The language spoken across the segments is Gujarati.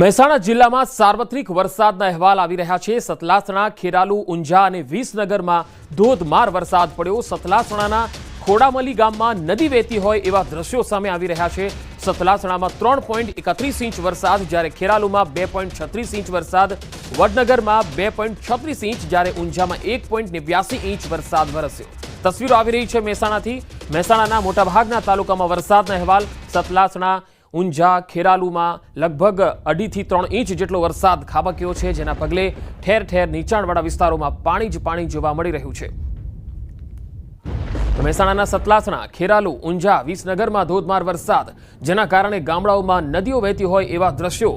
મહેસાણા જિલ્લામાં સાર્વત્રિક વરસાદના અહેવાલ આવી રહ્યા છે. સતલાસણા, ખેરાલુ, ઊંઝા અને વિસનગરમાં ધોધમાર વરસાદ પડ્યો. સતલાસણાના ખોડામલી ગામમાં નદી વહેતી હોય એવા દ્રશ્યો સામે આવી રહ્યા છે. સતલાસણામાં ત્રણ પોઈન્ટ એકત્રીસ ઇંચ વરસાદ, જ્યારે ખેરાલુમાં બે પોઈન્ટ છત્રીસ ઇંચ વરસાદ, વડનગરમાં બે પોઈન્ટ છત્રીસ ઇંચ, જ્યારે ઊંઝામાં એક પોઈન્ટ નેવ્યાસી ઇંચ વરસાદ વરસ્યો. તસવીરો આવી રહી છે મહેસાણાથી. મહેસાણાના મોટાભાગના તાલુકામાં વરસાદના અહેવાલ સતલાસણા ઊંઝા ખેરાલુમાં લગભગ અઢીથી ત્રણ ઇંચ જેટલો વરસાદ ખાબક્યો છે, જેના પગલે ઠેર ઠેર નીચાણવાળા વિસ્તારોમાં પાણી જ પાણી જોવા મળી રહ્યું છે. મહેસાણાના સતલાસણા, ખેરાલુ, ઊંઝા, વિસનગરમાં ધોધમાર વરસાદ, જેના કારણે ગામડાઓમાં નદીઓ વહેતી હોય એવા દ્રશ્યો.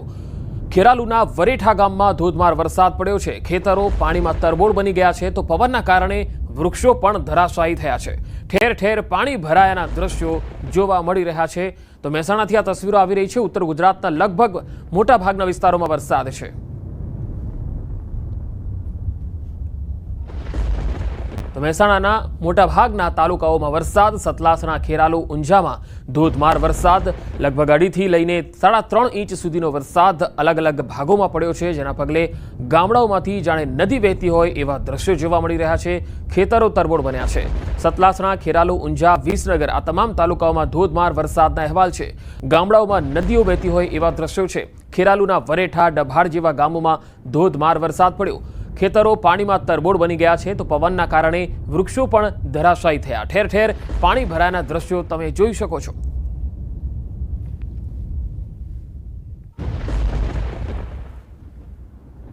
ખેરાલુના વરેઠા ગામમાં ધોધમાર વરસાદ પડ્યો છે. ખેતરો પાણીમાં તરબોળ બની ગયા છે. તો પવનના કારણે વૃક્ષો પણ ધરાશાયી થયા છે. ઠેર ઠેર પાણી ભરાયાના દ્રશ્યો જોવા મળી રહ્યા છે. તો મહેસાણાથી આ તસવીરો આવી રહી છે. ઉત્તર ગુજરાતના લગભગ મોટા ભાગના વિસ્તારોમાં વરસાદ છે. તો મહેસાણાના મોટાભાગના તાલુકાઓમાં વરસાદ સતલાસણા ખેરાલુ, ઊંઝામાં ધોધમાર વરસાદ. લગભગ અઢીથી લઈને સાડા ત્રણ ઇંચ સુધીનો વરસાદ અલગ અલગ ભાગોમાં પડ્યો છે, જેના પગલે ગામડાઓમાંથી જાણે નદી વહેતી હોય એવા દ્રશ્યો જોવા મળી રહ્યા છે. ખેતરો તરબોળ બન્યા છે. સતલાસણા ખેરાલુ, ઊંઝા, વિસનગર આ તમામ તાલુકાઓમાં ધોધમાર વરસાદના અહેવાલ છે. ગામડાઓમાં નદીઓ વહેતી હોય એવા દ્રશ્યો છે. ખેરાલુના વરેઠા ડભાડ જેવા ગામોમાં ધોધમાર વરસાદ પડ્યો. ખેતરો પાણીમાં તરબોળ બની ગયા છે, તો પવનના કારણે વૃક્ષો પણ ધરાશાયી થયા. ઠેર ઠેર પાણી ભરાયાના દ્રશ્યો તમે જોઈ શકો છો.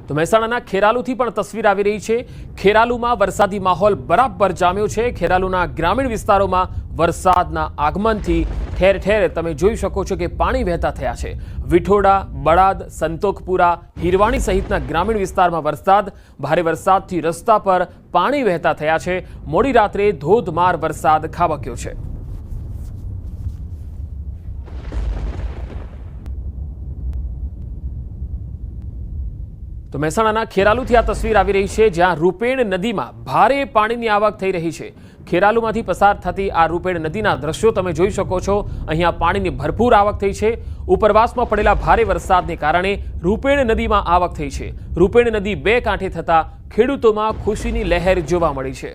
તો મહેસાણાના ખેરાલુથી પણ તસવીર આવી રહી છે. ખેરાલુમાં વરસાદી માહોલ બરાબર જામ્યો છે. ખેરાલુના ગ્રામીણ વિસ્તારોમાં વરસાદના આગમનથી ઠેર ઠેર તમે જોઈ શકો છો કે પાણી વહેતા થયા છે. વિઠોડા, બળાદ, સંતોખપુરા, હિરવાણી સહિતના ગ્રામીણ વિસ્તારમાં વરસાદ, ભારે વરસાદથી રસ્તા પર પાણી વહેતા થયા છે. મોડી રાત્રે ધોધમાર વરસાદ ખાબક્યો છે. તો મહેસાણાના ખેરાલુથી આ તસવીર આવી રહી છે, જ્યાં રૂપેણ નદીમાં ભારે પાણીની આવક થઈ રહી છે. ખેરાલુમાંથી પસાર થતી આ રૂપેણ નદીના દ્રશ્યો તમે જોઈ શકો છો. અહીંયા પાણીની ભરપૂર આવક થઈ છે. ઉપરવાસમાં પડેલા ભારે વરસાદને કારણે રૂપેણ નદીમાં આવક થઈ છે. રૂપેણ નદી બે કાંઠે થતાં ખેડૂતોમાં ખુશીની લહેર જોવા મળી છે.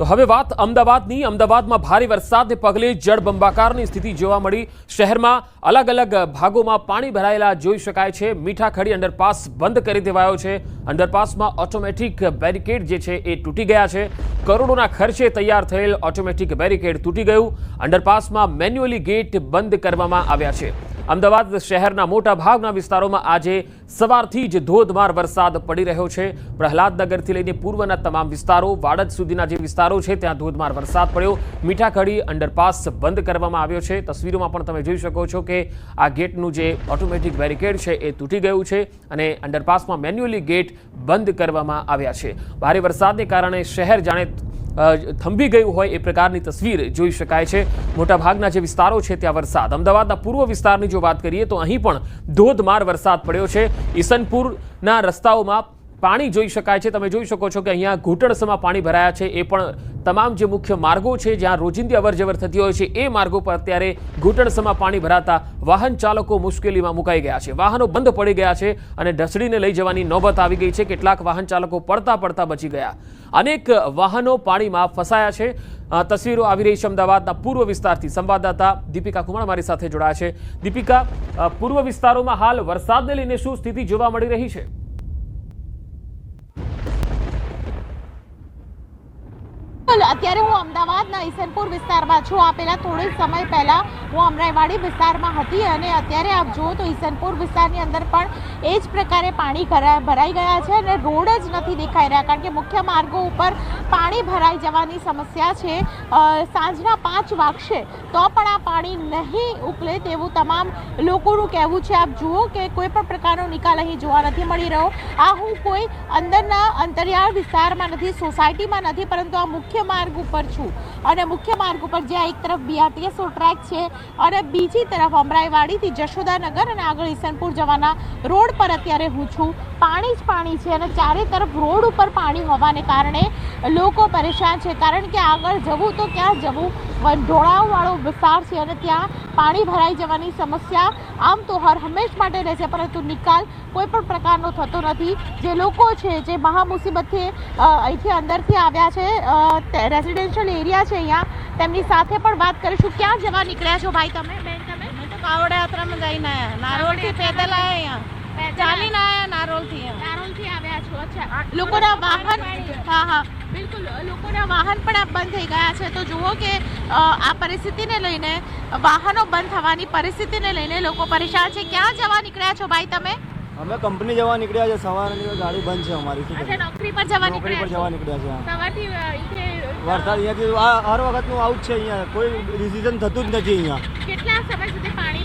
તો હવે વાત અમદાવાદની. અમદાવાદમાં ભારે વરસાદને પગલે જળબંબાકારની સ્થિતિ જોવા મળી. શહેરમાં અલગ અલગ ભાગોમાં પાણી ભરાયેલા જોઈ શકાય છે. મીઠાખડી અંડરપાસ બંધ કરી દેવાયો છે. અંડરપાસમાં ઓટોમેટિક બેરિકેડ જે છે એ તૂટી ગયા છે. કરોડોના ખર્ચે તૈયાર થયેલ ઓટોમેટિક બેરિકેડ તૂટી ગયું. અંડરપાસમાં મેન્યુઅલી ગેટ બંધ કરવામાં આવ્યા છે. અમદાવાદ શહેરના મોટા ભાગના વિસ્તારોમાં આજે સવારથી જ ધોધમાર વરસાદ પડી રહ્યો છે. પ્રહલાદનગરથી લઈને પૂર્વના તમામ વિસ્તારો, વાડજ સુધીના જે વિસ્તારો છે, ત્યાં ધોધમાર વરસાદ પડ્યો. મીઠાખડી અંડરપાસ બંધ કરવામાં આવ્યો છે. તસવીરોમાં પણ તમે જોઈ શકો છો કે આ ગેટનું જે ઓટોમેટિક બેરિકેડ છે, એ તૂટી ગયું છે અને અંડરપાસમાં મેન્યુઅલી ગેટ બંધ કરવામાં આવ્યા છે. ભારે વરસાદને કારણે શહેર જાણે થંભી ગયું હોય એ પ્રકારની તસવીર જોઈ શકાય છે. મોટાભાગના જે વિસ્તારો છે ત્યાં વરસાદ. અમદાવાદના પૂર્વ વિસ્તારની જો વાત કરીએ તો અહીં પણ ધોધમાર વરસાદ પડ્યો છે. ઈસનપુરના રસ્તાઓમાં પાણી જોઈ શકાય છે. તમે જોઈ શકો છો કે અહીંયા ઘૂંટણસમાં પાણી ભરાયા છે. એ પણ તમામ જે મુખ્ય માર્ગો છે, જ્યાં રોજિંદી અવરજવર થતી હોય છે, એ માર્ગો પર અત્યારે ઘૂંટણસમાં પાણી ભરાતા વાહન ચાલકો મુશ્કેલીમાં મુકાઈ ગયા છે. વાહનો બંધ પડી ગયા છે અને ઢસડીને લઈ જવાની નોબત આવી ગઈ છે. કેટલાક વાહન ચાલકો પડતા પડતા બચી ગયા. અનેક વાહનો પાણીમાં ફસાયા છે. તસવીરો આવી રહી છે અમદાવાદના પૂર્વ વિસ્તારથી. સંવાદદાતા દીપિકા કુમાર મારી સાથે જોડાયા છે. દીપિકા પૂર્વ વિસ્તારોમાં હાલ વરસાદને લઈને શું સ્થિતિ જોવા મળી રહી છે? અત્યારે હું અમદાવાદના ઈસનપુર વિસ્તારમાં છું. આ પહેલાં થોડો સમય પહેલાં હું અમરાઈવાડી વિસ્તારમાં હતી અને અત્યારે આપ જુઓ તો ઈસનપુર વિસ્તારની અંદર પણ એ જ પ્રકારે પાણી ભરાઈ ગયા છે અને રોડ જ નથી દેખાઈ રહ્યા. કારણ કે મુખ્ય માર્ગો ઉપર પાણી ભરાઈ જવાની સમસ્યા છે. સાંજના પાંચ વાગશે તો પણ આ પાણી નહીં ઉકલે તેવું તમામ લોકોનું કહેવું છે. આપ જુઓ કે કોઈ પણ પ્રકારનો નિકાલ અહીં જોવા નથી મળી રહ્યો. આ હું કોઈ અંદરના અંતરિયાળ વિસ્તારમાં નથી, સોસાયટીમાં નથી, પરંતુ આ મુખ્ય માર્ગ માર્ગ ઉપર છું. અને મુખ્ય માર્ગ ઉપર જ્યાં એક તરફ બીઆરટીએસનો ટ્રેક છે અને બીજી તરફ અમરાઈવાડીથી જશોદાનગર અને આગળ ઈસનપુર જવાના રોડ પર અત્યારે હું છું. પાણી જ પાણી છે અને ચારે તરફ રોડ ઉપર પાણી હોવાને કારણે લોકો પરેશાન છે. કારણ કે આગળ જવું તો ક્યાં જવું? ઢોળાવવાળો વિસ્તાર છે અને ત્યાં પાણી ભરાઈ જવાની સમસ્યા આમ તો હર હંમેશ માટે રહે છે પરંતુ નિકાલ કોઈ પણ પ્રકારનો થતો નથી. જે લોકો છે જે મહામુસીબતથી અહીંથી અંદરથી આવ્યા છે રેસિડેન્શિયલ એરિયા છે અહીંયા તેમની સાથે પણ વાત કરીશું. ક્યાં જવા નીકળ્યા છો ભાઈ તમે? બેન તમે? કાવડ યાત્રામાં જઈને નારોડથી પેદલ આવ્યા અહીંયા. ચાલીને આયા નારોલથી નારોલથી આવ્યા છો અચ્છા. લોકોના વાહન હા હા. બિલકુલ લોકોના વાહન પણ બંધ થઈ ગયા છે. તો જુઓ કે આ પરિસ્થિતિને લઈને વાહનો બંધ થવાની પરિસ્થિતિને લઈને લોકો પરેશાન છે. ક્યાં જવા નીકળ્યા છો ભાઈ તમે? અમે કંપની જવા નીકળ્યા છે. સવારની ગાડી બંધ છે અમારી નોકરી પર જવા નોકરી પર જવા નીકળ્યા છે સવારથી વરસાદ અહીંયાથી હર વખતનું આવું છે અહીંયા. કોઈ ડિસિઝન થતું જ નથી અહીંયા. કેટલા સમય સુધી પાણી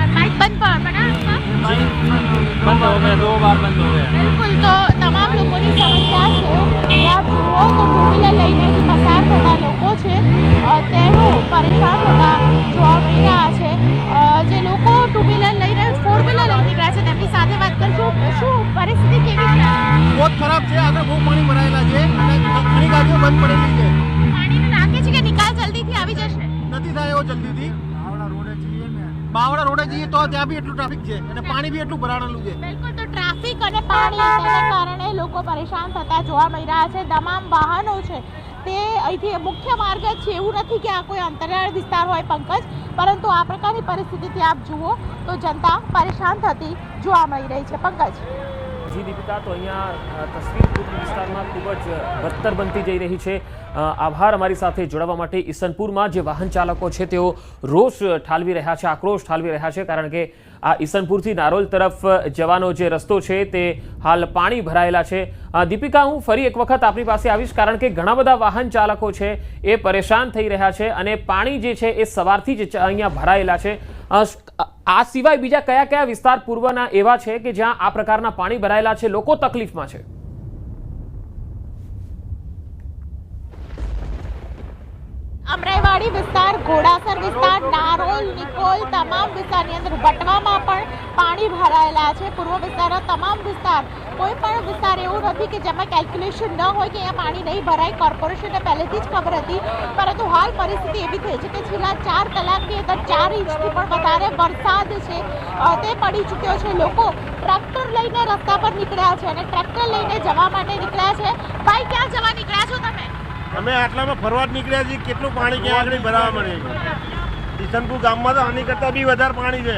लाइट बंद प- बना आपका बंद हो गया दो बार बंद हो गया બિલકુલ તો તમામ લોકોની સમસ્યા છે ત્યાં જુઓ તો ટુ વ્હીલર લઈને જે પસાર થતા લોકો છે અ, તેઓ પરેશાન થતા જોવા મળી રહ્યા છે અ, જે લોકો ટુ વ્હીલર લઈને ફોર વ્હીલર લઈને નીકળ્યા છે તેમની સાથે વાત કરશું શું પરિસ્થિતિ કેવી છે બહુ ખરાબ છે આગળ બહુ પાણી ભરાયેલા છે અને ઘણી ગાડીઓ બંધ પડેલી છે પાણીને લાગે છે કે નિકાલ જલ્દીથી આવી જશે નથી થાય એવો જલ્દીથી બાવડા રોડે જઈએ તો ત્યાં બી એટલું ટ્રાફિક છે અને પાણી બી એટલું ભરાણેલું છે. બિલકુલ તો ટ્રાફિક અને પાણી તેને કારણે લોકો પરેશાન થતા જોવા મળી રહ્યા છે. તમામ વાહનો છે તે અહીંથી મુખ્ય માર્ગ જ છે. એવું નથી કે આ કોઈ અંતરિયાળ વિસ્તાર હોય પંકજ પરંતુ આ પ્રકારની પરિસ્થિતિથી આપ જુઓ તો જનતા પરેશાન થતી જોવા મળી રહી છે. પંકજ. જી દીપિકા, તો અહીંયા તસવીર પૂર્વ વિસ્તારમાં ખૂબ જ બદતર બનતી જઈ રહી છે. આભાર અમારી સાથે જોડાવા માટે ઈસનપુરમાં જે વાહન ચાલકો છે, તેઓ રોષ ઠાલવી રહ્યા છે, આક્રોશ ઠાલવી રહ્યા છે, કારણ કે આ ઈસનપુરથી નારોલ તરફ જવાનો જે રસ્તો છે, તે હાલ પાણી ભરાયેલા છે. દીપિકા, હું ફરી એક વખત આપણી પાસે આવીશ, કારણ કે ઘણા બધા વાહન ચાલકો છે, એ પરેશાન થઈ રહ્યા છે અને પાણી જે છે, એ સવારથી જ અહીંયા ભરાયેલા છે. આ સિવાય બીજા કયા કયા વિસ્તાર પૂર્વના એવા છે કે જ્યાં આ પ્રકારના પાણી ભરાયેલા છે? લોકો તકલીફમાં છે. અમરાઈવાડી વિસ્તાર, ઘોડાસર વિસ્તાર, નારોલ, નિકોલ તમામ વિસ્તારની અંદર વટવામાં પણ પાણી ભરાયેલા છે. પૂર્વ વિસ્તારના તમામ વિસ્તાર, કોઈ પણ વિસ્તાર એવું નથી કે જેમાં કેલ્ક્યુલેશન ન હોય કે અહીંયા પાણી નહીં ભરાય. કોર્પોરેશનને પહેલેથી જ ખબર હતી, પરંતુ હાલ પરિસ્થિતિ એવી થઈ છે કે છેલ્લા ચાર કલાકની અંદર ચાર ઇંચથી પણ વધારે વરસાદ છે. તે પડી ચૂક્યો છે. લોકો ટ્રેક્ટર લઈને રસ્તા પર નીકળ્યા છે અને ટ્રેક્ટર લઈને જવા માટે નીકળ્યા છે. ભાઈ, ક્યાં જવા નીકળ્યા છો તમે? અમે આટલામાં ફરવા જ નીકળ્યા છીએ. કેટલું પાણી ક્યાં આગળ ભરાવા મળે છે? કિશનપુર ગામમાં તો આની કરતાં બી વધારે પાણી છે.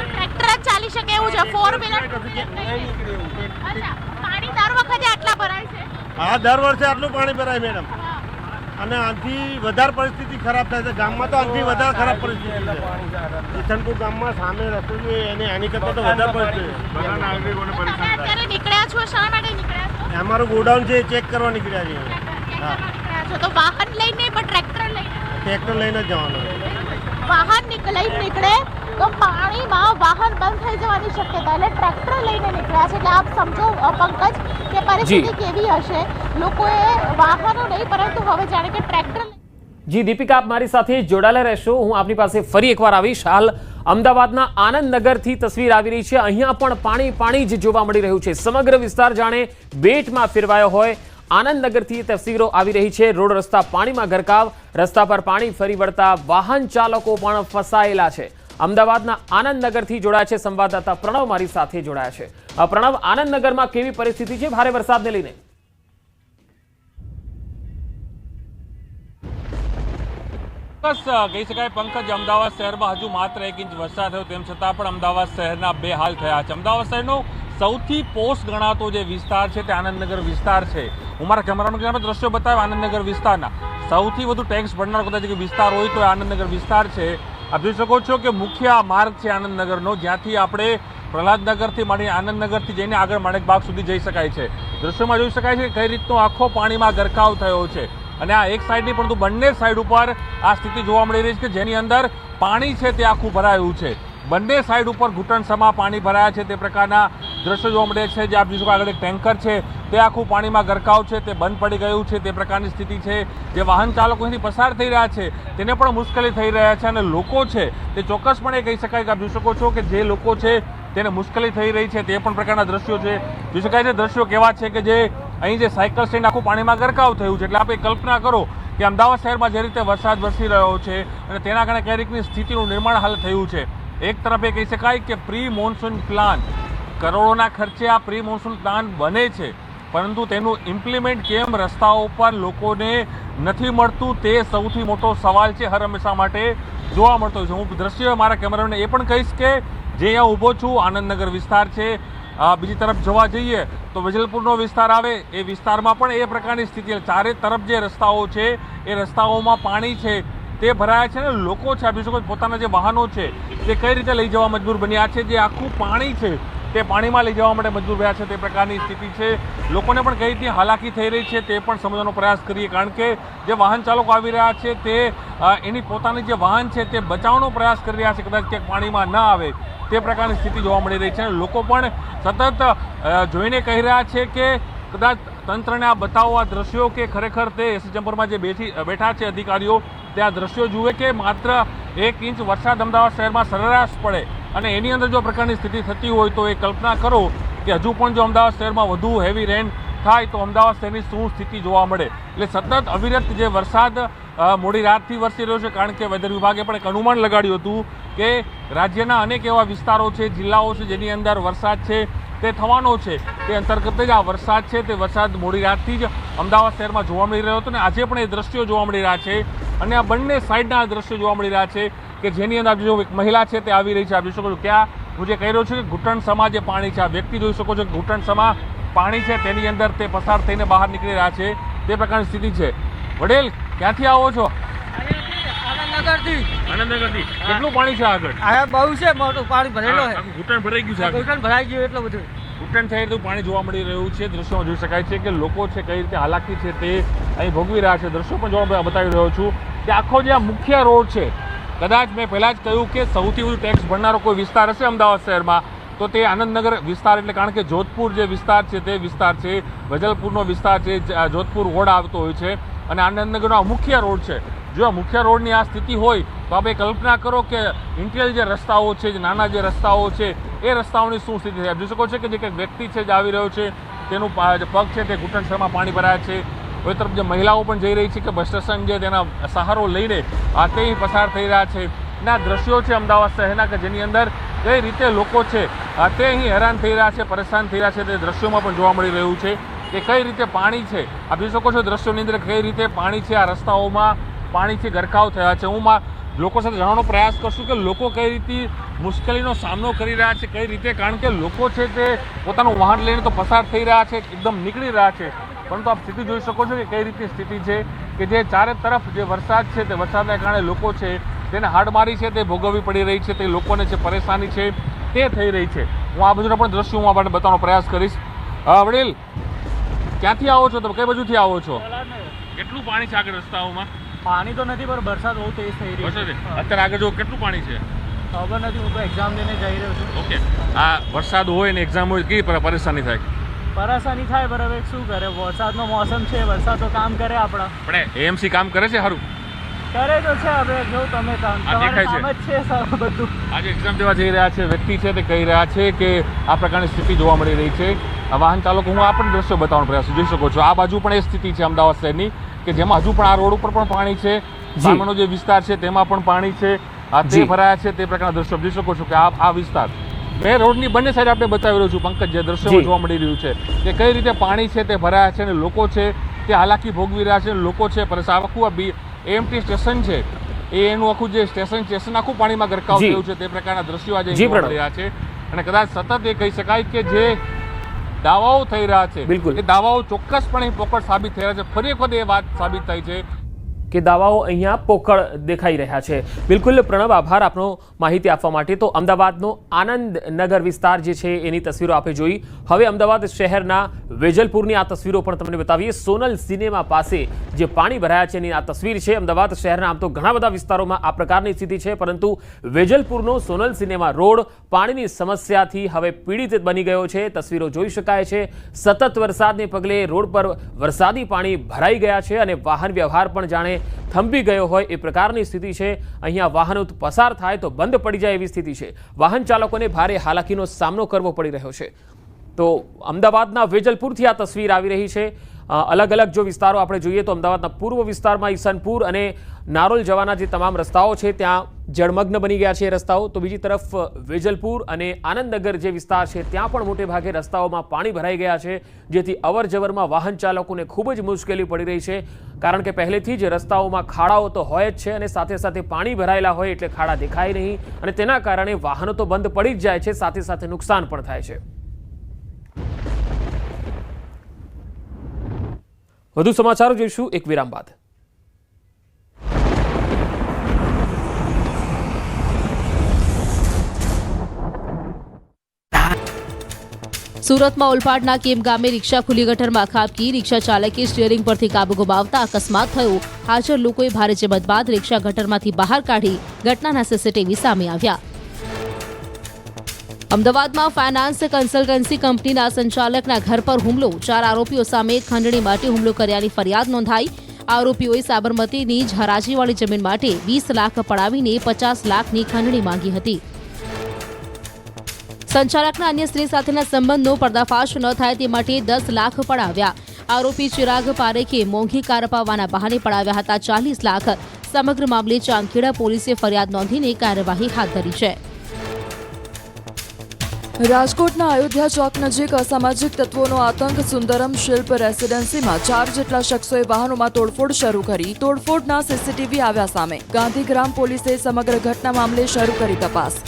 ટ્રેક્ટર જ ચાલી શકે એવું છે? ફોર વ્હીલર પાણી દર વખતે આટલા ભરાય છે? હા દર વર્ષે આટલું પાણી ભરાય મેડમ. અને આથી વધારે પરિસ્થિતિ ખરાબ થાય છે. ગામમાં તો આથી વધારે ખરાબ પરિસ્થિતિ છે. કિશનપુર ગામમાં સામે રસ્તો છે એને આની કરતાં તો વધારે પરિસ્થિતિ અમારું ગોડાઉન છે એ ચેક કરવા નીકળ્યા છીએ હા. છો તો વાહન લઈને પણ ટ્રેક્ટર લઈને. ટ્રેક્ટર લઈને જ જવાનું વાહન નીકળી નીકળે. તો પાણીમાં વાહન બંધ થઈ જવાની શક્યતા એટલે ટ્રેક્ટર લઈને નીકળ્યા છે. એટલે આપ સમજો પંકજ કે પરિસ્થિતિ. કેવી હશે? લોકોએ વાહનો નહીં પરંતુ હવે જાણે કે ટ્રેક્ટર જી દીપિકા આપ મારી સાથે જોડાયેલા રહેશો. હું આપની પાસે ફરી એકવાર આવીશ. હાલ અમદાવાદના આનંદનગરથી તસવીર આવી રહી છે. અહીંયા પણ પાણી પાણી જ જોવા મળી રહ્યું છે. સમગ્ર વિસ્તાર જાણે બેટમાં ફેરવાયો હોય. આનંદનગરથી તસવીરો આવી રહી છે. રોડ રસ્તા પાણીમાં ગરકાવ, રસ્તા પર પાણી ફરી વળતા વાહન ચાલકો પણ ફસાયેલા છે. અમદાવાદના આનંદનગરથી જોડાયા છે સંવાદદાતા પ્રણવ મારી સાથે જોડાયા છે. પ્રણવ, આનંદનગરમાં કેવી પરિસ્થિતિ છે? ભારે વરસાદને લઈને. ચોક્કસ કહી શકાય પંકજ, અમદાવાદ શહેરમાં હજુ માત્ર એક ઇંચ વરસાદ થયો, તેમ છતાં પણ અમદાવાદ શહેરના બે હાલ થયા છે. અમદાવાદ શહેરનો સૌથી પોસ્ટ ગણાતો જે વિસ્તાર છે, તે આનંદનગર વિસ્તાર છે. હું મારા કેમેરામાં કેમેરા દ્રશ્યો બતાવ્યા આનંદનગર વિસ્તારના. સૌથી વધુ ટેક્સ ભરનાર કદાચ વિસ્તાર હોય તો આનંદનગર વિસ્તાર છે. આપ જોઈ શકો છો કે મુખ્ય માર્ગ છે આનંદનગરનો. જ્યાંથી આપણે પ્રહલાદનગરથી માંડી આનંદનગરથી જઈને આગળ માણેકબાગ સુધી જઈ શકાય છે. દ્રશ્યોમાં જોઈ શકાય છે કઈ રીતનો આખો પાણીમાં ગરકાવ થયો છે. અને આ એક સાઈડની પરંતુ બંને સાઈડ ઉપર આ સ્થિતિ જોવા મળી રહી છે કે જેની અંદર પાણી છે તે આખું ભરાયું છે. બંને સાઈડ ઉપર ઘૂંટણસમા પાણી ભરાયા છે તે પ્રકારના દ્રશ્યો જોવા મળે છે. જે આપ જોશો આગળ એક ટેન્કર છે, તે આખું પાણીમાં ગરકાવ છે, તે બંધ પડી ગયું છે, તે પ્રકારની સ્થિતિ છે. જે વાહન ચાલકો અહીંથી પસાર થઈ રહ્યા છે, તેને પણ મુશ્કેલી થઈ રહ્યા છે અને લોકો છે, તે ચોક્કસપણે કહી શકાય કે આપ જોઈ શકો છો કે જે લોકો છે, તેને મુશ્કેલી થઈ રહી છે, તે પણ પ્રકારના દ્રશ્યો છે. જોઈ શકાય છે, દ્રશ્યો કેવા છે કે જે અહીં જે સાયકલ સ્ટેન્ડ આખું પાણીમાં ગરકાવ થયું છે, એટલે આપણે કલ્પના કરો કે અમદાવાદ શહેરમાં જે રીતે વરસાદ વરસી રહ્યો છે અને તેના કારણે કઈ રીતની સ્થિતિનું નિર્માણ હાલ થયું છે. એક તરફ એ કહી શકાય કે પ્રી મોન્સૂન પ્લાન, કરોડોના ખર્ચે આ પ્રી મોન્સૂન પ્લાન બને છે, પરંતુ તેનું ઇમ્પ્લિમેન્ટ કેમ રસ્તાઓ પર લોકોને નથી મળતું તે સૌથી મોટો સવાલ છે હર હંમેશા માટે જોવા મળતો છે. હું દ્રશ્ય મારા કેમેરાને એ પણ કહીશ કે જે અહીંયા ઊભો છું, આનંદનગર વિસ્તાર છે. બીજી તરફ જોવા જઈએ તો વેજલપુરનો વિસ્તાર આવે, એ વિસ્તારમાં પણ એ પ્રકારની સ્થિતિ ચારે તરફ જે રસ્તાઓ છે, એ રસ્તાઓમાં પાણી છે, તે ભરાયા છે ને લોકો છે આપી શકો પોતાના જે વાહનો છે, તે કઈ રીતે લઈ જવા મજબૂર બન્યા છે, જે આખું પાણી છે, તે પાણીમાં લઈ જવા માટે મજબૂર રહ્યા છે, તે પ્રકારની સ્થિતિ છે. લોકોને પણ કઈ રીતે હાલાકી થઈ રહી છે, તે પણ સમજવાનો પ્રયાસ કરીએ, કારણ કે જે વાહન ચાલકો આવી રહ્યા છે, તે એની પોતાની જે વાહન છે, તે બચાવવાનો પ્રયાસ કરી રહ્યા છે, કદાચ ક્યાંક પાણીમાં ન આવે. તે પ્રકારની સ્થિતિ જોવા મળી રહી છે. અને લોકો પણ સતત જોઈને કહી રહ્યા છે કે કદાચ તંત્રને આ બતાવો આ દ્રશ્યો કે ખરેખર તે એસી ચેમ્બરમાં જે બેઠી, બેઠા છે અધિકારીઓ, તે આ દ્રશ્યો જુએ કે માત્ર એક ઇંચ વરસાદ અમદાવાદ શહેરમાં સરેરાશ પડે. અને એની અંદર જો પ્રકારની સ્થિતિ થતી હોય તો એ કલ્પના કરો કે હજુ પણ જો અમદાવાદ શહેરમાં વધુ હેવી રેન થાય તો અમદાવાદ શહેરની શું સ્થિતિ જોવા મળે. એટલે સતત અવિરત જે વરસાદ મોડી રાતથી વરસી રહ્યો છે, કારણ કે વેધર વિભાગે પણ એક અનુમાન લગાડ્યું હતું કે રાજ્યના અનેક એવા વિસ્તારો છે, જિલ્લાઓ છે, જેની અંદર વરસાદ છે, તે થવાનો છે. તે અંતર્ગત જ આ વરસાદ છે, તે વરસાદ મોડી રાતથી જ અમદાવાદ શહેરમાં જોવા મળી રહ્યો હતો અને આજે પણ એ દ્રશ્યો જોવા મળી રહ્યા છે. અને આ બંને સાઈડના આ દ્રશ્યો જોવા મળી રહ્યા છે કે જેની અંદર જો એક મહિલા છે, તે આવી રહી છે. આપ જોઈ શકો છો ક્યાં હું જે કહી રહ્યો છું કે ઘૂંટણ સમા જે પાણી છે, આ વ્યક્તિ જોઈ શકો છો કે ઘૂંટણ સમા પાણી છે, તેની અંદર તે પસાર થઈને બહાર નીકળી રહ્યા છે. તે પ્રકારની સ્થિતિ છે. વડેલ ક્યાંથી આવો છો? આનંદનગરથી. કેટલું પાણી છે આગળ? આયા બહુ છે મોટું પાણી ભરેલો છે. ઘૂંટણ ભરાઈ ગયું છે ઘૂંટણ ભરાઈ ગયું એટલું બધું. ઘૂંટણ તો પાણી જોવા મળી રહ્યું છે. દ્રશ્યોમાં જોઈ શકાય છે કે લોકો છે કઈ રીતે હાલાકી છે તે અહીં ભોગવી રહ્યા છે. દ્રશ્યો પણ જોવા બતાવી રહ્યો છું કે આખો જે આ મુખ્ય રોડ છે કદાચ મેં પહેલાં જ કહ્યું કે સૌથી વધુ ટેક્સ ભરનારો કોઈ વિસ્તાર હશે અમદાવાદ શહેરમાં તો તે આનંદનગર વિસ્તાર એટલે કારણ કે જોધપુર જે વિસ્તાર છે તે વિસ્તાર છે વજલપુરનો વિસ્તાર છે જોધપુર રોડ આવતો હોય છે. અને આનંદનગરનો આ મુખ્ય રોડ છે. જો આ મુખ્ય રોડની આ સ્થિતિ હોય, તો આપણે કલ્પના કરો કે ઇન્ટિરિયર જે રસ્તાઓ છે, જે નાના જે રસ્તાઓ છે, એ રસ્તાઓની શું સ્થિતિ છે? આપ જોઈ શકો છો કે જે કંઈક વ્યક્તિ છે જે આવી રહ્યો છે, તેનું પગ છે તે ઘૂંટણસરમાં પાણી ભરાયા છે. કોઈ તરફ જે મહિલાઓ પણ જઈ રહી છે કે બસ સ્ટેશન જે તેના સહારો લઈને આ તે પસાર થઈ રહ્યા છે. ના દ્રશ્યો છે અમદાવાદ શહેરના કે જેની અંદર કઈ રીતે લોકો છે તે અહીં હેરાન થઈ રહ્યા છે, પરેશાન થઈ રહ્યા છે, તે દ્રશ્યોમાં પણ જોવા મળી રહ્યું છે. કે કઈ રીતે પાણી છે? આપ જોઈ શકો છો દ્રશ્યોની અંદર કઈ રીતે પાણી છે આ રસ્તાઓમાં? પાણીથી ગરકાવ થયા છે. હું લોકો સાથે જાણવાનો પ્રયાસ કરશું કે લોકો કઈ રીતે મુશ્કેલીનો સામનો કરી રહ્યા છે, કઈ રીતે? કારણ કે લોકો છે તે પોતાનું વાહન લઈને તો પસાર થઈ રહ્યા છે, એકદમ નીકળી રહ્યા છે. પરંતુ આપ સ્થિતિ જોઈ શકો છો કે કઈ રીતની સ્થિતિ છે કે જે ચારે તરફ જે વરસાદ છે તે વરસાદના કારણે લોકો છે તેને હાડમારી છે, તે ભોગવવી પડી રહી છે, તે લોકોને જે પરેશાની છે તે થઈ રહી છે. હું આ બધું પણ દ્રશ્યો હું આપણને બતાવવાનો પ્રયાસ કરીશ. વડીલ ક્યાંથી આવો છો તમે? કઈ બાજુથી આવો છો? કેટલું પાણી છે આગળ રસ્તાઓમાં? પાણી તો નથી પણ વરસાદ બહુ તેજ થઈ રહ્યો છે. અત્યારે આગળ જો કેટલું પાણી છે? ખબર નથી હું તો એક્ઝામ દઈને જઈ રહ્યો છું. ઓકે. આ વરસાદ હોય ને એક્ઝામ હોય કેવી પરેશાની થાય? પરેશાની થાય બરાબર શું કરે? વરસાદનો મોસમ છે વરસાદ તો કામ કરે આપણા. પણ એએમસી કામ કરે છે સારું કરે તો છે હવે જો તમે કામ આ કામ જ છે સારું બધું. આજે એક્ઝામ દેવા જઈ રહ્યા છે વ્યક્તિ છે તે કહી રહ્યા છે કે આ પ્રકારની સ્થિતિ જોવા મળી રહી છે. આ વાહન ચાલકો હું આ પણ દ્રશ્યો બતાવવાનો પ્રયાસ જોઈ શકો છો. આ બાજુ પણ એ સ્થિતિ છે અમદાવાદ શહેરની કે જેમાં હજુ પણ આ રોડ ઉપર પણ પાણી છે. સામેનો જે વિસ્તાર છે તેમાં પણ પાણી છે. આ તે ભરાયા છે તે પ્રકારના દ્રશ્યો જોઈ શકો છો કે આ આ વિસ્તાર. બે રોડની બંને સાઈડ આપણે બતાવી રહ્યો છું પંકજ જે દ્રશ્યોમાં જોવા મળી રહ્યું છે કે કઈ રીતે પાણી છે તે ભરાયા છે અને લોકો છે તે હાલાકી ભોગવી રહ્યા છે અને લોકો છે પરેશાન આખું આ બી એમટી સ્ટેશન છે એ એનું આખું જે સ્ટેશન સ્ટેશન આખું પાણીમાં ગરકાવ. થયું છે તે પ્રકારના દ્રશ્યો આજે જોવા મળી રહ્યા છે. અને કદાચ સતત એ કહી શકાય કે જે દાવાઓ થઈ રહ્યા છે. બિલકુલ. એ દાવાઓ ચોક્કસપણે પોકળ સાબિત થઈ રહ્યા છે. ફરી એક વખત એ વાત સાબિત થાય છે. કે દાવાઓ અહીંયા પોકળ દેખાઈ રહ્યા છે. બિલકુલ પ્રણવ, આભાર આપનો માહિતી આપવા માટે. તો અમદાવાદનો આનંદ નગર વિસ્તાર જે છે એની તસવીરો આપે જોઈ. હવે અમદાવાદ શહેરના વેજલપુરની આ તસવીરો પણ તમને બતાવીએ. સોનલ સિનેમા પાસે જે પાણી ભરાયા છે એની આ તસવીર છે. અમદાવાદ શહેરના આમ તો ઘણા બધા વિસ્તારોમાં આ પ્રકારની સ્થિતિ છે, પરંતુ વેજલપુરનો સોનલ સિનેમા રોડ પાણીની સમસ્યાથી હવે પીડિત બની ગયો છે. તસવીરો જોઈ શકાય છે. સતત વરસાદને પગલે રોડ પર વરસાદી પાણી ભરાઈ ગયા છે અને વાહન વ્યવહાર પણ જાણે થંભી ગયો હોય એ પ્રકારની સ્થિતિ છે. અહીંયા વાહનો પસાર થાય તો બંધ પડી જાય એવી સ્થિતિ છે. વાહન ચાલકોને ભારે હાલાકીનો સામનો કરવો પડી રહ્યો છે. તો અમદાવાદના વેજલપુરથી આ તસવીર આવી રહી છે. અલગ અલગ જો વિસ્તારો આપણે જોઈએ તો અમદાવાદના પૂર્વ વિસ્તારમાં ઈસનપુર અને નારોલ જવાના જે તમામ રસ્તાઓ છે, ત્યાં જળમગ્ન બની ગયા છે રસ્તાઓ. તો બીજી તરફ, વેજલપુર અને આનંદનગર જે વિસ્તાર છે, ત્યાં પણ મોટે ભાગે રસ્તાઓમાં પાણી ભરાઈ ગયા છે, જેથી અવર જવરમાં વાહન ચાલકોને ખૂબ જ મુશ્કેલી પડી રહી છે. કારણ કે પહેલેથી જ રસ્તાઓમાં ખાડાઓ તો હોય જ છે અને સાથે સાથે પાણી ભરાયેલા હોય એટલે ખાડા દેખાય નહીં અને તેના કારણે વાહનો તો બંધ પડી જ જાય છે, સાથે સાથે નુકસાન પણ થાય છે. વધુ સમાચારો જોઈશું એક વિરામ બાદ. સુરતમાં ઓલપાડના કેમ ગામે રિક્ષા ખુલ્લી ગટરમાં ખાબકી, રિક્ષા ચાલકે સ્ટીયરિંગ પરથી કાબુ ગુમાવતા અકસ્માત થયો. હાજર લોકોએ ભારે જમત બાદ રિક્ષા ગટરમાંથી બહાર કાઢી ઘટનાના સીસીટીવી સામે આવ્યા. અમદાવાદમાં ફાઇનાન્સ કન્સલ્ટન્સી કંપનીના સંચાલકના ઘર પર હુમલો. ચાર આરોપીઓ સામે ખંડણી માટે હુમલો કર્યાની ફરિયાદ નોંધાઈ. આરોપીઓએ સાબરમતીની જ હરાજીવાળી જમીન માટે વીસ લાખ પડાવીને પચાસ લાખની ખંડણી માંગી હતી. સંચાલકના અન્ય સ્ત્રી સાથેના સંબંધનો પર્દાફાશ ન થાય તે માટે દસ લાખ પડાવ્યા. આરોપી ચિરાગ પારેખે મોંઘી કાર અપાવવાના બહાને પડાવ્યા હતા. ચાલીસ લાખ સમગ્ર મામલે ચાંખેડા પોલીસે ફરિયાદ નોંધીને કાર્યવાહી હાથ ધરી છે. રાજકોટના અયોધ્યા ચોક નજીક અસામાજિક તત્વોનો આતંક સુંદરમ શિલ્પ રેસીડેન્સીમાં ચાર જેટલા શખ્સોએ વાહનોમાં તોડફોડ શરૂ કરી. તોડફોડના સીસીટીવી આવ્યા સામે ગાંધીગ્રામ પોલીસે સમગ્ર ઘટના મામલે શરૂ કરી તપાસ.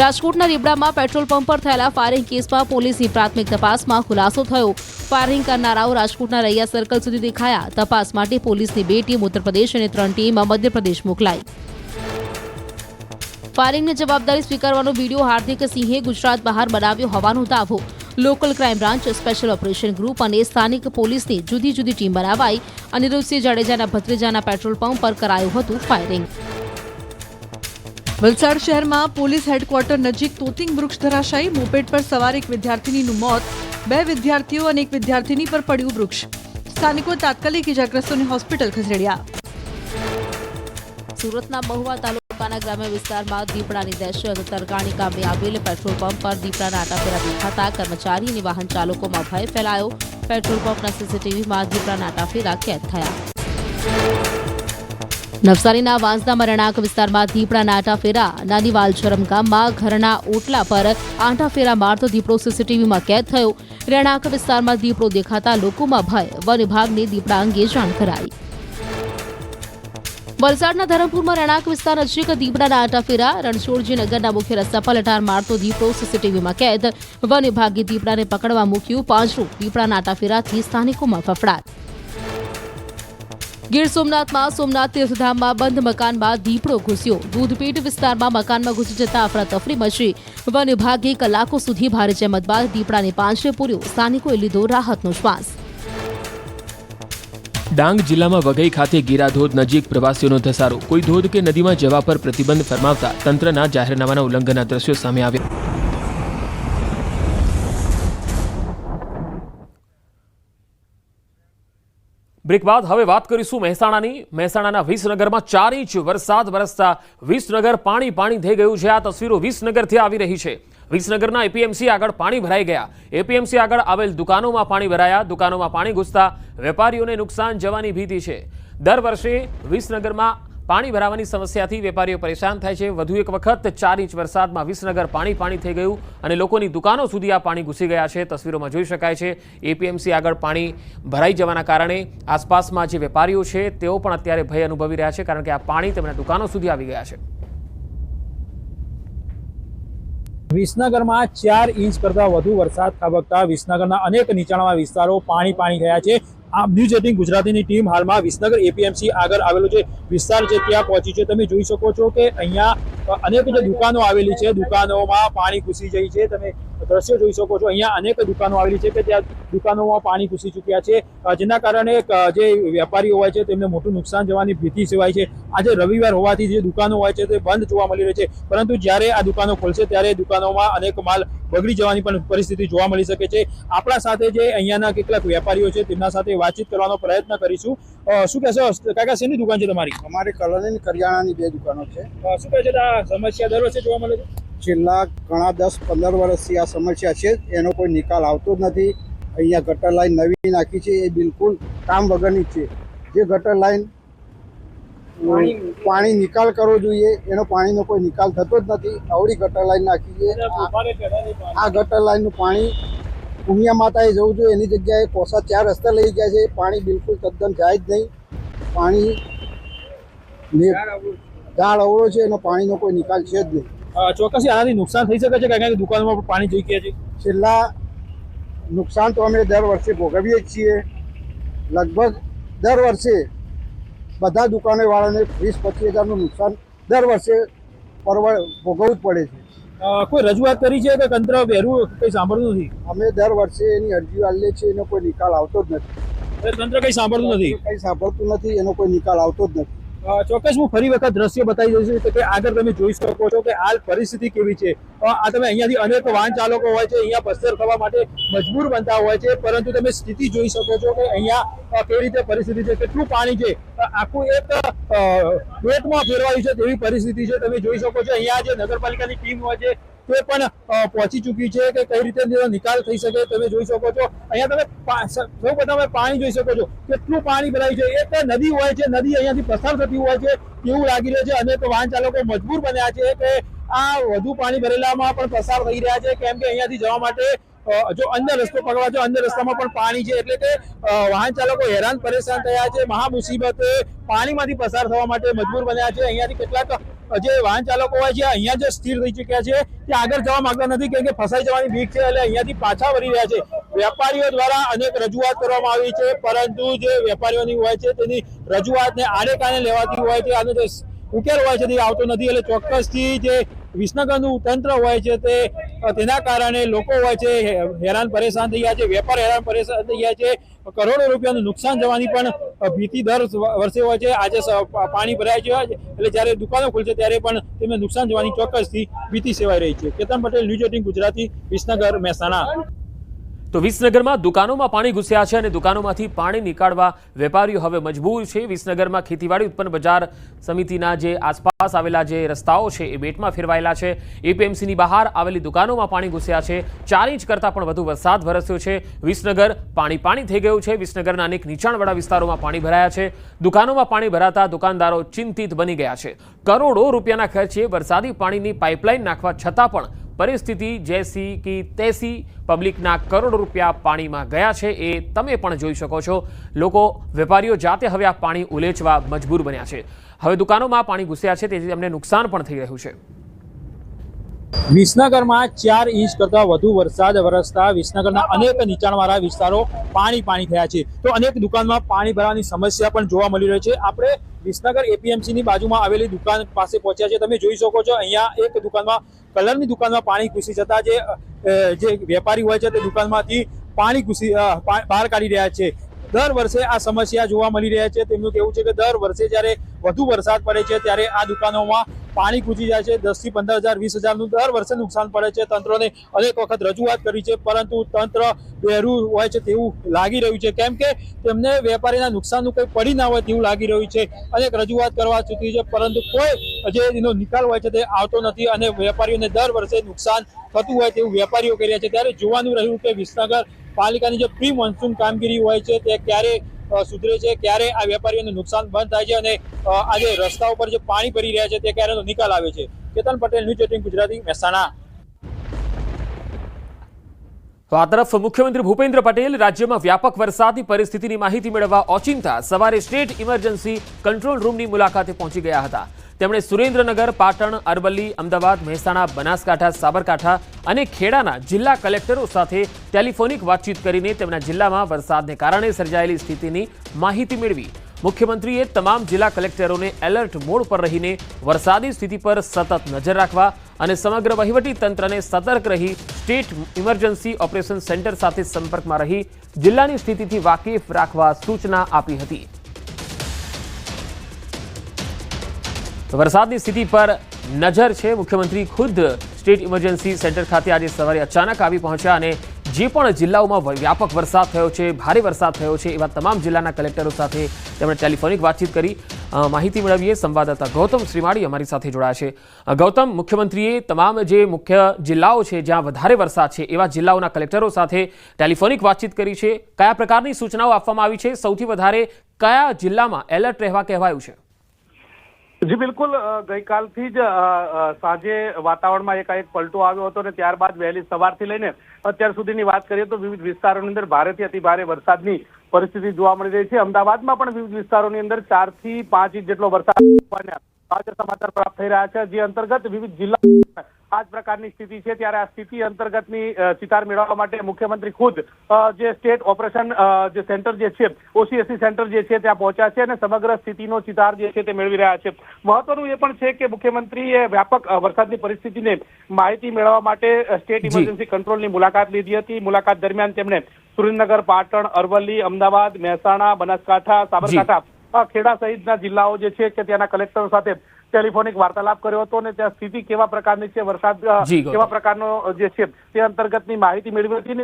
રાજકોટના રીબડામાં પેટ્રોલ પંપ પર થયેલા ફાયરિંગ કેસમાં પોલીસની પ્રાથમિક તપાસમાં ખુલાસો થયો. ફાયરિંગ કરનારાઓ રાજકોટના રૈયા સર્કલ સુધી દેખાયા. તપાસ માટે પોલીસની બે ટીમ ઉત્તરપ્રદેશ અને ત્રણ ટીમ મધ્યપ્રદેશ મોકલાઈ. ફાયરિંગની જવાબદારી સ્વીકારવાનો વીડિયો હાર્દિક સિંહે ગુજરાત બહાર બનાવ્યો હોવાનો દાવો. Local crime branch special operation group અને સ્થાનિક પોલીસની જુદી જુદી ટીમ બનાવાઈ. અનિરુદ્ધસિંહ જાડેજાના ભત્રીજાના પેટ્રોલ પંપ પર કરાયું હતું ફાયરિંગ વલસાડ શહેરમાં પોલીસ હેડક્વાર્ટર નજીક તોતિંગ વૃક્ષ ધરાશાયી મોપેડ પર સવાર એક વિદ્યાર્થીનીનું મોત, બે વિદ્યાર્થીઓ અને એક વિદ્યાર્થીની પર પડ્યું વૃક્ષ. સ્થાનિકો તાત્કાલિક ઇજાગ્રસ્તોને હોસ્પિટલ ખસેડ્યા. સુરતના મહુવા તાલુકાના ગ્રામ્ય વિસ્તારમાં દીપડાની દહેશત તરગાણી ગામે આવેલ પેટ્રોલ પંપ પર દીપડાના આટાફેરા દેખાતા કર્મચારી અને વાહન ચાલકોમાં ભય ફેલાયો. પેટ્રોલ પંપના સીસીટીવીમાં દીપડાના આટાફેરા કેદ થયા. નવસારીના વાંસદામાં રણાક વિસ્તારમાં દીપડાના આંટાફેરા નાની વાલછરમ ગામમાં ઘરના ઓટલા પર આંટાફેરા મારતો દીપડો સીસીટીવીમાં કેદ થયો. રણાક વિસ્તારમાં દીપડો દેખાતા લોકોમાં ભય. વન વિભાગને દીપડા અંગે જાણ કરાઈ. વલસાડના ધરમપુરમાં રણાક વિસ્તાર નજીક દીપડાના આંટાફેરા, રણછોડજી નગરના મુખ્ય રસ્તા પર લટાર મારતો દીપડો સીસીટીવીમાં કેદ. વન વિભાગે દીપડાને પકડવા મૂક્યું પાંજરું. દીપડાના આંટાફેરાથી સ્થાનિકોમાં ફફડાટ. ગીર સોમનાથમાં સોમનાથ તીર્થધામમાં બંધ મકાનમાં દીપડો ઘૂસ્યો. દૂધપીઠ વિસ્તારમાં મકાનમાં ઘૂસી જતા અફરાતફરી મચી. વન વિભાગે કલાકો સુધી ભારે જહેમત બાદ દીપડાને પાંજરે પૂર્યો. સ્થાનિકોએ લીધો રાહતનો શ્વાસ. ડાંગ જિલ્લામાં વઘઈ ખાતે ગીરાધોધ નજીક પ્રવાસીઓનો ધસારો. કોઈ ધોધ કે નદીમાં જવા પર પ્રતિબંધ ફરમાવતા તંત્રના જાહેરનામાના ઉલ્લંઘનના દ્રશ્યો સામે આવ્યા. બ્રેક બાદ હવે વાત કરીશું મહેસાણાની. મહેસાણાના વિસનગરમાં ચાર ઇંચ વરસાદ વરસતા વિસનગર પાણી પાણી થઈ ગયું છે. આ તસવીરો વિસનગરથી આવી રહી છે. વિસનગરના એપીએમસી આગળ પાણી ભરાઈ ગયા. એપીએમસી આગળ આવેલ દુકાનોમાં પાણી ભરાયા. દુકાનોમાં પાણી ઘૂસતા વેપારીઓને નુકસાન જવાની ભીતિ છે. દર વર્ષે વિસનગરમાં પાણી ભરાવાની સમસ્યાથી વેપારીઓ પરેશાન થાય છે. વધુ એક વખત ચાર ઇંચ વરસાદમાં વિસનગર પાણી પાણી થઈ ગયું અને લોકોની દુકાનો સુધી આ પાણી ઘૂસી ગયા છે. તસવીરોમાં જોઈ શકાય છે, એપીએમસી આગળ પાણી ભરાઈ જવાના કારણે આસપાસમાં જે વેપારીઓ છે, તેઓ પણ અત્યારે ભય અનુભવી રહ્યા છે કારણ કે આ પાણી તેમના દુકાનો સુધી આવી ગયા છે. વિસનગરમાં ચાર ઇંચ કરતાં વધુ વરસાદ ખાબકતા વિસનગરના અનેક નીચાણવાળા વિસ્તારો પાણી પાણી થયા છે. આ ન્યૂઝ એટીન ગુજરાતીની ટીમ હાલમાં વિસનગર એપીએમસી આગળ આવેલો જે વિસ્તાર છે, ત્યાં પહોંચી છે. તમે જોઈ શકો છો કે અહીંયા અનેક જે દુકાનો આવેલી છે દુકાનોમાં પાણી ઘૂસી જાય છે. તમે દ્રશ્યો જોઈ શકો છો. અહીંયા અનેક દુકાનો આવેલી છે કે ત્યાં દુકાનોમાં પાણી ઘૂસી ચૂક્યા છે. જેના કારણે જે વેપારીઓ હોય છે તેમને મોટું નુકસાન જવાની ભીતિ સેવાય છે. આજે રવિવાર હોવાથી જે દુકાનો હોય છે તે બંધ જોવા મળી રહી છે. પરંતુ જ્યારે આ દુકાનો ખોલશે ત્યારે દુકાનોમાં અનેક માલ બગડી જવાની પણ પરિસ્થિતિ જોવા મળી શકે છે. આપણા સાથે જે અહીંયાના કેટલાક વેપારીઓ છે તેમના સાથે વાતચીત કરવાનો પ્રયત્ન કરીશું. શું કહેશો? કાકા શેની દુકાન છે તમારી? અમારી કલોની કરિયાણાની બે દુકાનો છે. શું કહે છે? આ સમસ્યા દર વર્ષે જોવા મળે છે? છેલ્લા ઘણા દસ પંદર વર્ષથી આ સમસ્યા છે. એનો કોઈ નિકાલ આવતો જ નથી. અહીંયા ગટર લાઈન નવી નાખી છે. એ બિલકુલ કામ વગરની છે. જે ગટર લાઈન પાણી નિકાલ કરવો જોઈએ એનો પાણીનો કોઈ નિકાલ થતો જ નથી. આવડી ગટર લાઈન નાખી છે. આ- ગટર લાઈનનું પાણી ઉમિયા માતાએ જવું જોઈએ. એની જગ્યાએ કોસા ચાર રસ્તા લઈ ગયા છે. પાણી બિલકુલ તદ્દન જાય જ નહીં. પાણી ઝાડ અવળો છે એનો પાણીનો કોઈ નિકાલ છે જ નહીં. ચોક્કસ આનાથી નુકસાન થઈ શકે છે કે દુકાનમાં પણ પાણી જઈ ગયા છે છેલ્લા નુકસાન તો અમે દર વર્ષે ભોગવીએ જ છીએ. લગભગ દર વર્ષે બધા દુકાનેવાળાને વીસ પચીસ હજારનું નુકસાન દર વર્ષે પરવા ભોગવવું જ પડે છે. કોઈ રજૂઆત કરી છે કે તંત્ર વહેરું કંઈ સાંભળતું નથી? અમે દર વર્ષે એની અરજી આલીએ છીએ એનો કોઈ નિકાલ આવતો જ નથી. તંત્ર કંઈ સાંભળતું નથી? કંઈ સાંભળતું નથી એનો કોઈ નિકાલ આવતો જ નથી. ચોક્કસ હું ફરી વખત દ્રશ્ય બતાવી દઈશ કે આગળ તમે જોઈ શકો છો કે હાલ પરિસ્થિતિ કેવી છે. આ તમે અહીંયાથી અનેક વાહન ચાલકો હોય છે, અહીંયા પસાર થવા માટે મજબૂર બનતા હોય છે, પરંતુ તમે સ્થિતિ જોઈ શકો છો કે અહીંયા કેવી રીતે પરિસ્થિતિ છે, કેટલું પાણી છે. આખું એક પેટમાં ફેરવાયું છે તેવી પરિસ્થિતિ છે. તમે જોઈ શકો છો અહીંયા જે નગરપાલિકાની ટીમ હોય છે તે પણ પહોંચી ચૂકી છે કે કઈ રીતે નિકાલ થઈ શકે તમે જોઈ શકો છો. અહીંયા તમે સૌ પ્રથમ પાણી જોઈ શકો છો. કેટલું પાણી ભરાયું છે. એક નદી હોય છે, નદી અહીંયાથી પસાર થતી હોય છે, એવું લાગી રહ્યું છે. અને તો વાહન ચાલકો મજબૂર બન્યા છે કે આ વધુ પાણી ભરેલામાં પણ પસાર થઈ રહ્યા છે. કેમ કે અહીંયાથી જવા માટે જો અન્ય રસ્તો પકડવા છે, અન્ય રસ્તામાં પણ પાણી છે. એટલે કે વાહન ચાલકો હેરાન પરેશાન થયા છે. મહા મુસીબત પાણીમાંથી પસાર થવા માટે મજબૂર બન્યા છે. અહીંયાથી કેટલાક જે વાહન ચાલકો હોય છે, અહીંયા જે સ્થિર થઈ ચૂક્યા છે. તે આગળ જવા માંગતા નથી, કેમ કે ફસાઈ જવાની બીક છે, એટલે અહીંયાથી પાછા વળી રહ્યા છે. વેપારીઓ દ્વારા અનેક રજૂઆત કરવામાં આવી છે, પરંતુ જે વેપારીઓની હોય છે, તેની રજૂઆતને આડે કાને લેવાતી હોય છે, આનો જે ઉકેલ હોય છે, તે આવતો નથી. એટલે ચોક્કસથી જે વિસનગરનું તંત્ર હોય છે, તે, તેના કારણે લોકો હોય છે હેરાન પરેશાન થઈ ગયા છે, વેપાર હેરાન પરેશાન થઈ ગયા છે. કરોડો રૂપિયાનું નુકસાન જવાની પણ ભીતિ દર વર્ષે હોય છે. આજે પાણી ભરાય છે. એટલે જ્યારે દુકાનો ખુલશે ત્યારે પણ તેમને નુકસાન જવાની ચોક્કસથી ભીતિ સેવાઈ રહી છે. Ketan Patel, news eighteen Gujarati, Visnagar, Mehsana. તો વિસનગરમાં દુકાનોમાં પાણી ઘૂસ્યા છે અને દુકાનોમાંથી પાણી નીકાળવા વેપારીઓ હવે મજબૂર છે. વિસનગરમાં ખેતીવાડી ઉત્પન્ન બજાર સમિતિના જે આસપાસ આવેલા જે રસ્તાઓ છે એ બેટમાં ફેરવાયેલા છે. એપીએમસીની બહાર આવેલી દુકાનોમાં પાણી ઘૂસ્યા છે. ચાર ઇંચ કરતાં પણ વધુ વરસાદ વરસ્યો છે. વિસનગર પાણી પાણી થઈ ગયું છે. વિસનગરના અનેક નીચાણવાળા વિસ્તારોમાં પાણી ભરાયા છે. દુકાનોમાં પાણી ભરાતા દુકાનદારો ચિંતિત બની ગયા છે. કરોડો રૂપિયાના ખર્ચે વરસાદી પાણીની પાઇપલાઇન નાખવા છતાં પણ પરિસ્થિતિ જેસી કે તેસી પબ્લિકના કરોડો રૂપિયા પાણીમાં ગયા છે એ તમે પણ જોઈ શકો છો. લોકો વેપારીઓ જાતે હવે આ પાણી ઉલેચવા મજબૂર બન્યા છે. હવે દુકાનોમાં પાણી ઘૂસ્યા છે તેથી તેમને નુકસાન પણ થઈ રહ્યું છે. વિસનગરમાં ચાર ઇંચ કરતાં વધુ વરસાદ વરસતા વિસનગરના અનેક નીચાણવાળા વિસ્તારો પાણી પાણી થયા છે. તો અનેક દુકાનમાં પાણી ભરવાની સમસ્યા પણ જોવા મળી રહી છે. આપણે વિસનગર એપીએમસીની બાજુમાં આવેલી દુકાન પાસે પહોંચ્યા છે. તમે જોઈ શકો છો, અહીંયા એક દુકાનમાં કલરની દુકાનમાં પાણી ઘૂસી જતા જે જે વેપારી હોય છે તે દુકાનમાંથી પાણી ઘૂસી બહાર કાઢી રહ્યા છે. દર વર્ષે આ સમસ્યા જોવા મળી રહ્યા છે. તેમનું કહેવું છે કે દર વર્ષે જ્યારે વધુ વરસાદ પડે છે, ત્યારે આ દુકાનોમાં પાણી કૂચી જાય છે. દસથી પંદર હજાર, વીસ હજારનું દર વર્ષે નુકસાન પડે છે. તંત્રને અનેક વખત રજૂઆત કરી છે, પરંતુ તંત્ર બેરું હોય છે તેવું લાગી રહ્યું છે. કેમ કે તેમને વેપારીના નુકસાનનું કંઈ પડી ના હોય તેવું લાગી રહ્યું છે. અનેક રજૂઆત કરવા ચૂકી છે, પરંતુ કોઈ જે એનો નિકાલ હોય છે તે આવતો નથી અને વેપારીઓને દર વર્ષે નુકસાન થતું હોય તેવું વેપારીઓ કરી રહ્યા છે. ત્યારે જોવાનું રહ્યું કે વિસનગર પાલિકાની જે પ્રી મોન્સૂન કામગીરી હોય છે, તે ક્યારે સુધરે છે, ક્યારે આ વેપારીઓને નુકસાન બંધ થાય છે અને આજે રસ્તા ઉપર જે પાણી ભરી રહ્યા છે, તે ક્યારેનો નિકાલ આવે છે? Ketan Patel, news eighteen Gujarati, Mehsana. તો આ તરફ મુખ્યમંત્રી ભૂપેન્દ્ર પટેલ રાજ્યમાં વ્યાપક વરસાદની પરિસ્થિતિની માહિતી મેળવવા ઓચિંતા સવારે સ્ટેટ ઇમરજન્સી કંટ્રોલ રૂમની મુલાકાતે પહોંચી ગયા હતા. તેમણે સુરેન્દ્રનગર, પાટણ, અરવલ્લી, અમદાવાદ, મહેસાણા, બનાસકાંઠા, સાબરકાંઠા અને ખેડાના જિલ્લા કલેક્ટરો સાથે ટેલિફોનિક વાતચીત કરીને તેમના જિલ્લામાં વરસાદને કારણે સર્જાયેલી સ્થિતિની માહિતી મેળવી. મુખ્યમંત્રીએ તમામ જિલ્લા કલેક્ટરોને એલર્ટ મોડ પર રહીને વરસાદી સ્થિતિ પર સતત નજર રાખવા અને સમગ્ર વહીવટી તંત્રને સતર્ક રહી સ્ટેટ ઇમરજન્સી ઓપરેશન સેન્ટર સાથે સંપર્કમાં રહી જિલ્લાની સ્થિતિથી વાકેફ રાખવા સૂચના આપી હતી. તો વરસાદની સ્થિતિ પર નજર છે. મુખ્યમંત્રી ખુદ સ્ટેટ ઇમરજન્સી સેન્ટર ખાતે આજે સવારે અચાનક આવી પહોંચ્યા અને જે પણ જિલ્લાઓમાં વ્યાપક વરસાદ થયો છે, ભારે વરસાદ થયો છે, એવા તમામ જિલ્લાના કલેક્ટરો સાથે તેમણે ટેલિફોનિક વાતચીત કરી માહિતી મેળવીએ. સંવાદદાતા ગૌતમ શ્રીમાળી અમારી સાથે જોડાયા છે. ગૌતમ, મુખ્યમંત્રીએ તમામ જે મુખ્ય જિલ્લાઓ છે જ્યાં વધારે વરસાદ છે, એવા જિલ્લાઓના કલેક્ટરો સાથે ટેલિફોનિક વાતચીત કરી છે. કયા પ્રકારની સૂચનાઓ આપવામાં આવી છે? સૌથી વધારે કયા જિલ્લામાં એલર્ટ રહેવા કહેવાયું છે? જી, બિલકુલ ગઈકાલથી જ સાંજે વાતાવરણમાં એકાએક પલટો આવ્યો હતો અને ત્યારબાદ વહેલી સવારથી લઈને અત્યાર સુધીની વાત કરીએ તો વિવિધ વિસ્તારોની અંદર ભારેથી અતિ ભારે વરસાદની પરિસ્થિતિ જોવા મળી રહી છે. અમદાવાદમાં પણ વિવિધ વિસ્તારોની અંદર ચારથી પાંચ ઇંચ જેટલો વરસાદ સમાચાર પ્રાપ્ત થઈ રહ્યા છે. જે અંતર્ગત વિવિધ જિલ્લા આ જ પ્રકારની સ્થિતિ છે. ત્યારે આ સ્થિતિ અંતર્ગતની ચિતાર મેળવવા માટે મુખ્યમંત્રી ખુદ જે સ્ટેટ ઓપરેશન જે સેન્ટર જે છે ઓસીએસસી સેન્ટર જે છે ત્યાં પહોંચ્યા છે અને સમગ્ર સ્થિતિનો ચિતાર જે છે તે મેળવી રહ્યા છે. મહત્વનું એ પણ છે કે મુખ્યમંત્રીએ વ્યાપક વરસાદની પરિસ્થિતિને માહિતી મેળવવા માટે સ્ટેટ. ઇમરજન્સી કંટ્રોલની મુલાકાત લીધી હતી. મુલાકાત દરમિયાન તેમણે સુરેન્દ્રનગર પાટણ અરવલ્લી અમદાવાદ મહેસાણા બનાસકાંઠા સાબરકાંઠા ખેડા સહિતના જિલ્લાઓ જે છે કે ત્યાંના કલેક્ટરો સાથે ટેલિફોનિક વાર્તાલાપ કર્યો હતો અને ત્યાં સ્થિતિ કેવા પ્રકારની છે વરસાદ. કેવા પ્રકારનો જે છે તે અંતર્ગતની માહિતી મેળવી હતી